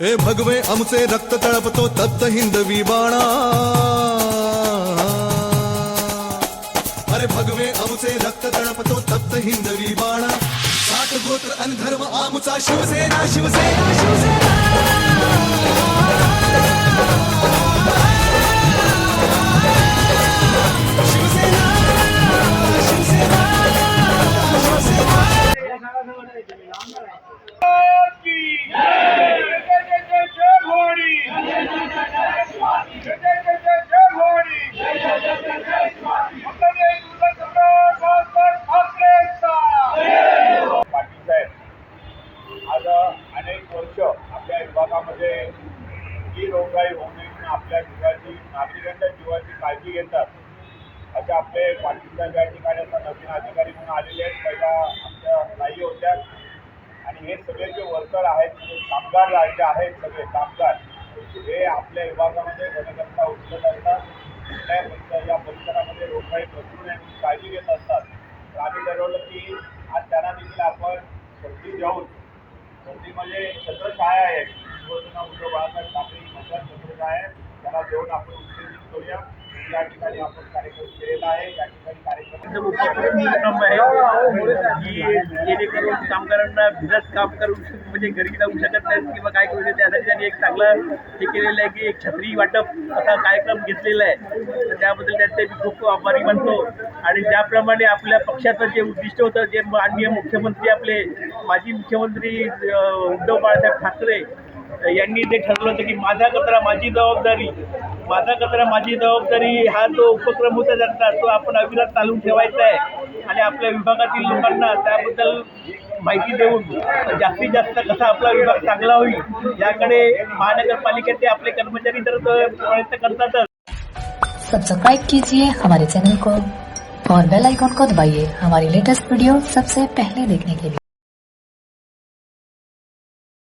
हे भगवे आमचे रक्त तळपतो तप्त हिंदवी बाणा. अरे भगवे आमचे रक्त तळपतो तप्त हिंदवी बाणा. साठ गोत्र अन धर्म आमचा शिवसेना शिवसेना शिवसेना. अनेक वर्ष आपल्या विभागामध्ये ही रोगराई होऊ नये आपल्या जीवाची नागरिकांच्या जीवाची काळजी घेतात. असे आपले पाटील साहेब या ठिकाणी आता नवीन अधिकारी म्हणून आलेले आहेत पहिला आमच्या नाही होत्या. आणि हे सगळे जे वर्कर आहेत म्हणजे कामगार जे आहेत सगळे कामगार हे आपल्या विभागामध्ये घनकर्ता उचलत असतात. कुठल्याही या परिसरामध्ये रोगराई पसरू नये काळजी घेत असतात. तर आम्ही ठरवलं की आज त्यांना देखील आपण सर्दी देऊन सर्दी म्हणजे छत्रछाया आहे? शिवसेना उद्धव बाळासाहेब ठाकरे ही छत्रछाया आहे त्यांना देऊन आपण करूया या ठिकाणी आपण कार्यक्रम केलेला आहे. या ठिकाणी कार्यक्रम आहे. की जेणेकरून कामगारांना भिजत काम करू शक- म्हणजे घरी जाऊ शकत नाहीत किंवा काय करू शकत त्यासाठी त्यांनी एक चांगलं हे केलेलं आहे की एक छत्री वाटप असा कार्यक्रम घेतलेला आहे. तर त्याबद्दल त्यांचे मी खूप आभारी मानतो. आणि ज्याप्रमाणे आपल्या पक्षाचं जे उद्दिष्ट होतं जे माननीय मुख्यमंत्री आपले माजी मुख्यमंत्री उद्धव बाळासाहेब ठाकरे यांनी ते ठरवलं होतं की माझा कचरा माझी जबाबदारी माझा कचरा माझी जबाबदारी हा जो उपक्रम होता त्यांचा तो आपण अविरत चालू ठेवायचा आहे. आणि आपल्या विभागातील लोकांना त्याबद्दल माहिती देऊन जास्तीत जास्त कसा आपला विभाग चांगला होईल याकडे महानगरपालिकेचे आपले कर्मचारी तर प्रयत्न करतातच. सब्सक्राइब कीजिए हमारे चैनल को और बेल आइकॉन को दबाइए हमारी लेटेस्ट वीडियो सबसे पहले देखने के लिए।